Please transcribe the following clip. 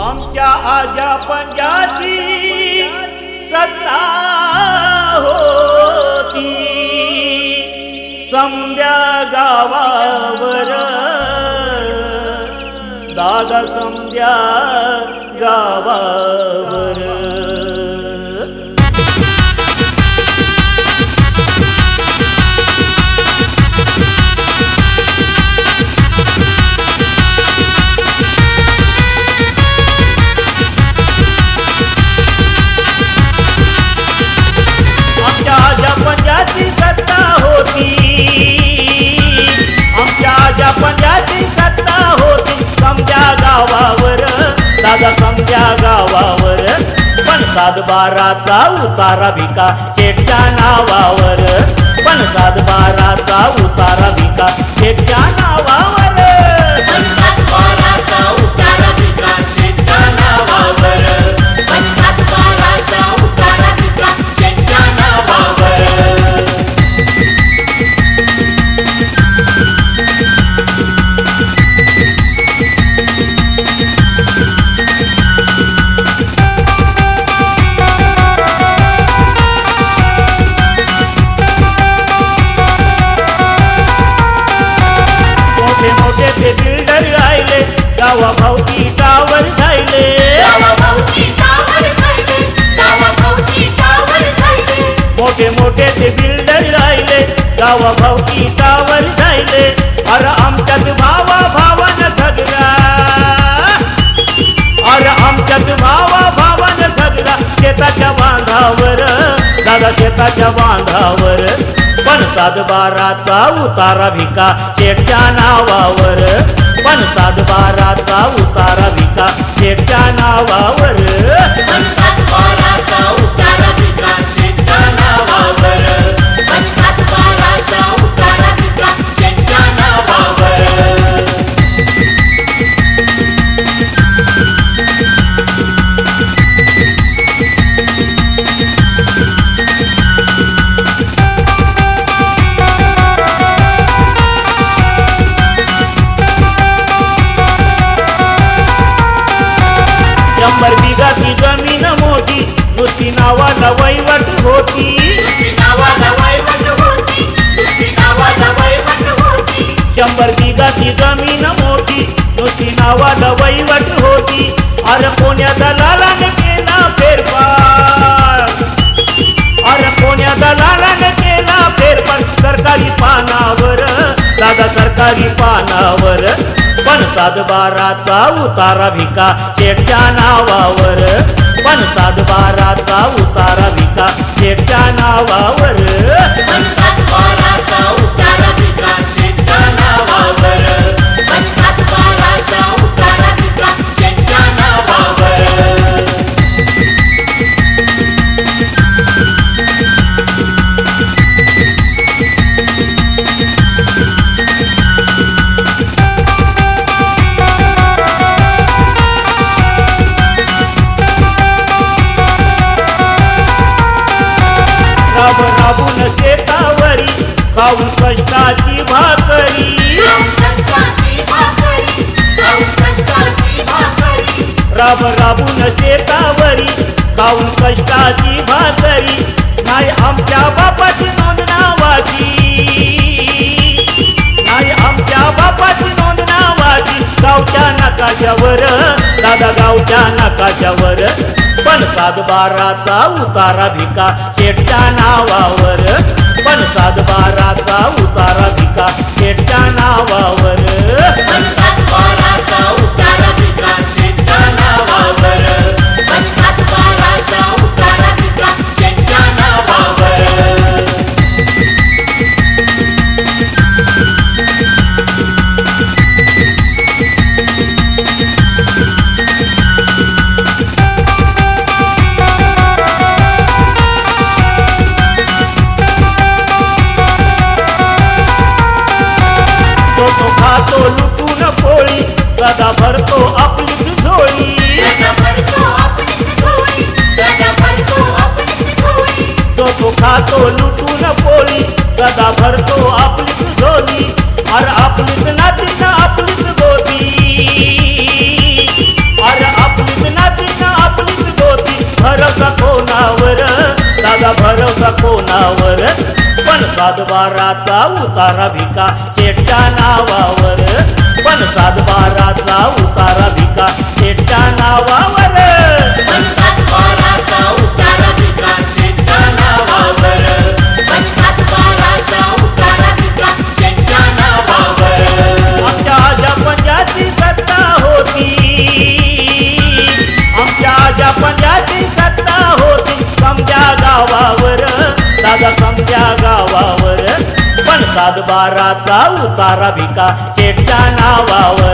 आमच्या आजा पंजाती सत्ता होती. समद्या गावावर दादा समद्या गावावर. दादा समजा गावावर. पण सात बाराचा उतारा भिका शेठच्या नावावर. पण सात बाराचा उतारा भिका शेठच्या नावावर. शेताच्या बांधावर. पण सातबाराचा उतारा भिका शेठच्या नावावर. पण सातबाराचा उतारा भिका शेठच्या नावावर. नुसती नावाला वैवट होती. शंभर बिघाची जमीन मोठी नुसती नावाला वैवट होती. अरे कोण्याचा लालाने केला फेरफार? अरे कोण्याचा लालाने केला फेरफार? सरकारी पानावर दादा सरकारी पानावर. पण सात बाराचा उतारा भिका शेठच्या नावावर. पण सात शेठच्या खाऊन शेतावरी खाऊन कष्टाची भाकरी. खाऊन कष्टाची भाकरी राब राबून शेतावरी खाऊन कष्टाची भाकरी. नाही आमच्या बापाची नोंद नावाची. नाही आमच्या बापाची नोंद नावाची. गावच्या नकाशावर दादा गावच्या नकाशावर पण सातबाराचा उतारा भिका. शेठच्या नावावर पण सातबाराचा उतारा भिका. शेठच्या नावावर सातबाराचा उतारा भिका. शेठच्या नावावर. पण सातबाराचा उतारा भिका. शेठच्या नावावर. सात बाराचा उतारा भिका. शेठच्या नावावर